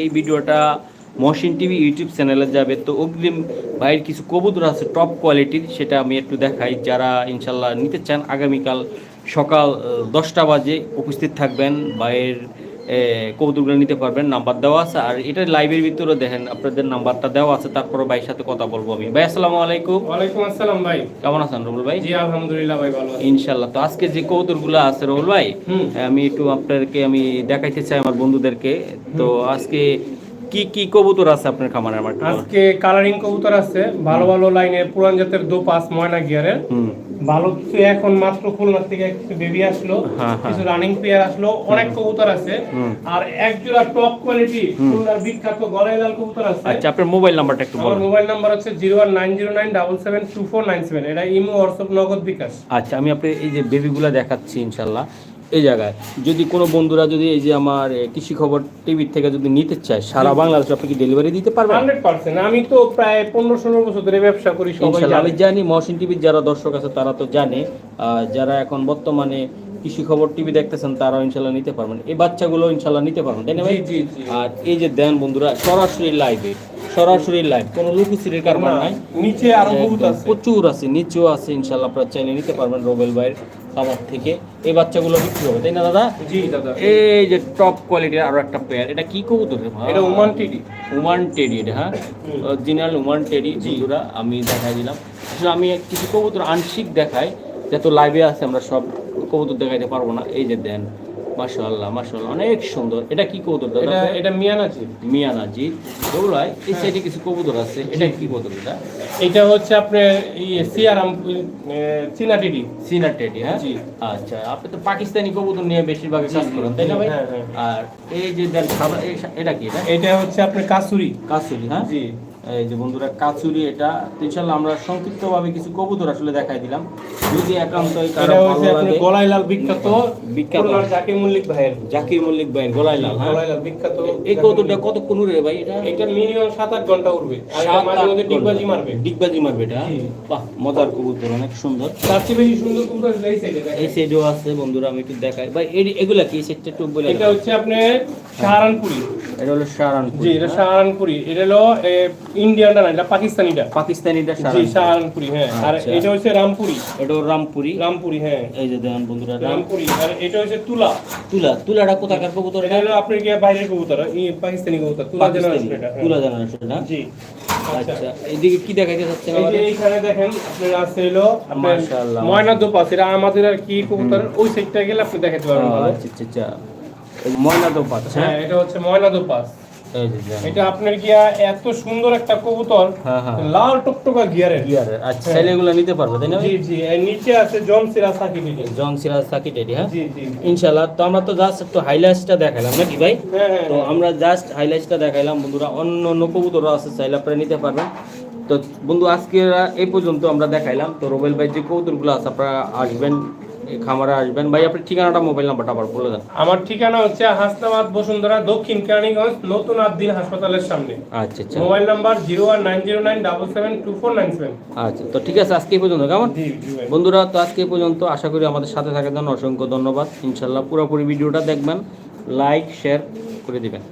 এই ভিডিওটা Mohsin TV YouTube চ্যানেলে যাবে। তো অগ্রিম ভাইয়ের কিছু কবুতর আছে টপ কোয়ালিটির সেটা আমি একটু দেখাই। যারা ইনশাল্লাহ নিতে চান, আগামীকাল সকাল দশটা বাজে উপস্থিত থাকবেন। ভাইয়ের কবুতরগুলো নিতে পারবেন নাম্বার দেওয়া আছে। আর এটা লাইভের ভিতরে দেখেন আপনাদের নাম্বারটা দেওয়া আছে তারপরে ভাইয়ের সাথে কথা বলব আমি। ভাই আসসালামু আলাইকুম। ওয়ালাইকুম আসসালাম ভাই। কেমন আছেন রুবুল ভাই? জি আলহামদুলিল্লাহ ভাই ভালো আছি। ইনশাল্লাহ তো আজকে যে কবুতরগুলো আছে রহুল ভাই আমি একটু আপনাদেরকে আমি দেখাইতে চাই আমার বন্ধুদেরকে। তো আজকে কি কি কবুতর আছে আপনার খামারে আমার আজকে কালারিং কবুতর আছে ভালো ভালো লাইনের পুরান জাতের দো পাঁচ ময়না গিয়ারের। ভালো কিছু এখন মাত্র খুলনা থেকে কিছু বেবি আসলো হ্যাঁ, হ্যাঁ। কিছু রানিং আসলো অনেক কবুতর আছে। আর এক জোড়া টপ কোয়ালিটি খুলনার বিখ্যাত গলায় লাল কবুতর আছে। আচ্ছা আপনার মোবাইল নাম্বারটা একটু বলুন। মোবাইল নাম্বার হচ্ছে zero one nine zero nine double seven two four nine seven এটা ইমো হোয়াটসঅ্যাপ নগদ বিকাশ। আচ্ছা আমি আপনি এই যে বেবিগুলা দেখাচ্ছি ইনশাল্লাহ। এই জায়গায়। যদি কোনো বন্ধুরা যদি এই যে আমার কৃষি খবর টিভির থেকে যদি নিতে চায় সারা বাংলাদেশে আপনি কি ডেলিভারি দিতে পারবেন? Hundred percent. আমি তো প্রায় পনেরো ষোলো বছর ধরে ব্যবসা করি সবাই ইনশাল্লাহ আমি জানি মহসিন টিভির যারা দর্শক আছে তারা তো জানে যারা এখন বর্তমানে কৃষি খবর টিভি দেখতেছেন তারাও ইনশাল্লাহ নিতে পারবেন। এই বাচ্চাগুলো ইনশাল্লাহ নিতে পারবেন তাই না ভাই? আর এই যে দেন বন্ধুরা সরাসরি লাইভে সরাসরি লাইভ কোনো লুকুচিরির কারবার নাই। নিচে আরও বহুত আছে। প্রচুর আছে নিচেও আছে ইনশাল্লাহ আপনারা চাইলে নিতে পারবেন রোবেল ভাইয়ের খাবার থেকে এই বাচ্চাগুলো বিক্রি হবে তাই না দাদা? জি দাদা। এই যে টপ কোয়ালিটির আরও একটা পেয়ার এটা কি কবুতর? এটা ওমান টেডি উমান টেডি এটা হ্যাঁ? জিনাল অরিজিনাল উমান টেডি বন্ধুরা আমি দেখাই দিলাম। আসলে আমি কিছু কবুতর আংশিক দেখাই যত লাইভে আছে আমরা সব কবুতর দেখাইতে পারব না। এই যে দেন মাশাআল্লাহ মাশাআল্লাহ। অনেক সুন্দর। এটা কি কবুতর দাদা? এটা এটা মিয়ানাজি। মিয়ানাজি। দৌড়ায় এই সাইডে কিছু কবুতর আছে। এটা কি কবুতর এটা এটা হচ্ছে আপনার এই সিয়ারাম চীনা টিডি। টেডি হ্যাঁ। আচ্ছা আপনি তো পাকিস্তানি কবুতর নিয়ে বেশিরভাগ কাজ করেন তাই না ভাই? হ্যাঁ, হ্যাঁ। আর এই যে দেন খাবার এটা কি এটা? এটা হচ্ছে আপনার কাসুরি। কাসুরি হ্যাঁ? জি। এই যে বন্ধুরা কাচুরি এটা। তো ইনশাল্লাহ আমরা সংক্ষিপ্তভাবে কিছু কবুতর আসলে দেখাই দিলাম। যদি লাগে গলায় লাল বিখ্যাত। বিখ্যাত। খুলনার জাকির মল্লিক ভাইয়ের। জাকির মল্লিক ভাই গলায় লাল হ্যাঁ? গলায় লাল বিখ্যাত। এই কবুতরটা কতক্ষণ উড়ে ভাই এটা? এটা মিনিমাম সাত আট ঘণ্টা উঠবে আর সাত, মাঝে ডিগবাজি মারবে। ডিগবাজি মারবে এটা? বাহ মজার কবুতর অনেক সুন্দর। তার চেয়ে বেশি সুন্দর কবুতর এই সাইডে এই সাইডেও আছে বন্ধুরা আমি একটু দেখাই। ভাই এগুলা কি? সেটটা একটু বলে এটা হচ্ছে আপনার সাহারানপুরি। এটা হলো জি এটা সাহারানপুরি। এটা হলো ইন্ডিয়ানটা না এটা পাকিস্তানিটা। পাকিস্তানিটা সাহারানপুরি। হ্যাঁ। আর আচ্ছা। এটা হচ্ছে রামপুরি। এটা রামপুরি। রামপুরি হ্যাঁ। এই যে দেখেন বন্ধুরা রামপুরি। আর এটা হচ্ছে তুলা। তুলা। তুলাটা কোথাকার কবুতর এটা? হলো আপনার কি বাইরের কবুতর এই পাকিস্তানি কবুতর তুলা জেনারেশন এটা হ্যাঁ। তুলা জেনারেশন জি। আচ্ছা। এইদিকে কি দেখাইতে চাচ্ছেন আমাদের? এইখানে দেখেন আপনার আছে হলো মাশাআল্লাহ। ময়না দোপাস এটা আমাদের আর কি কবুতর ওই সাইডটা গেলে আপনি দেখাতে পারবেন আচ্ছা আচ্ছা আচ্ছা। ময়না তো হ্যাঁ? এটা হচ্ছে ময়না। এটা আপনার গিয়া এত সুন্দর একটা কবুতর হ্যাঁ হ্যাঁ। লাল টকটকা গিয়ারের। গিয়ারের আচ্ছা হ্যাঁ। এগুলো নিতে পারবে তাই না জি জি এর নিচে আছে জন সাকি জন সিরাজ এটি হ্যাঁ? জি জি ইনশাআল্লাহ তো আমরা তো জাস্ট একটু হাইলাইটসটা দেখাইলাম নাকি ভাই? হ্যাঁ হ্যাঁ তো আমরা জাস্ট হাইলাইটসটা দেখাইলাম বন্ধুরা অন্য অন্য কবুতরও আছে চাইলে আপনারা নিতে পারবেন। তো বন্ধু আজকে এই পর্যন্ত আমরা দেখাইলাম। তো রোবেল ভাই যে কবুতরগুলো আছে আপনারা আসবেন খামারে আসবেন। ভাই আপনি ঠিকানাটা মোবাইল নাম্বারটা আবার বলে দেন। আমার ঠিকানা হচ্ছে হাসনাবাদ বসুন্ধরা দক্ষিণ কেরানীগঞ্জ নতুন আব্দিন হাসপাতালের সামনে। আচ্ছা আচ্ছা। Mobile number zero one nine zero nine double seven two four nine seven. আচ্ছা তো ঠিক আছে আজকে পর্যন্ত কেমন? বন্ধুরা তো আজকে পর্যন্ত আশা করি আমাদের সাথে থাকার জন্য অসংখ্য ধন্যবাদ। ইনশাল্লাহ পুরোপুরি ভিডিওটা দেখবেন লাইক শেয়ার করে দিবেন।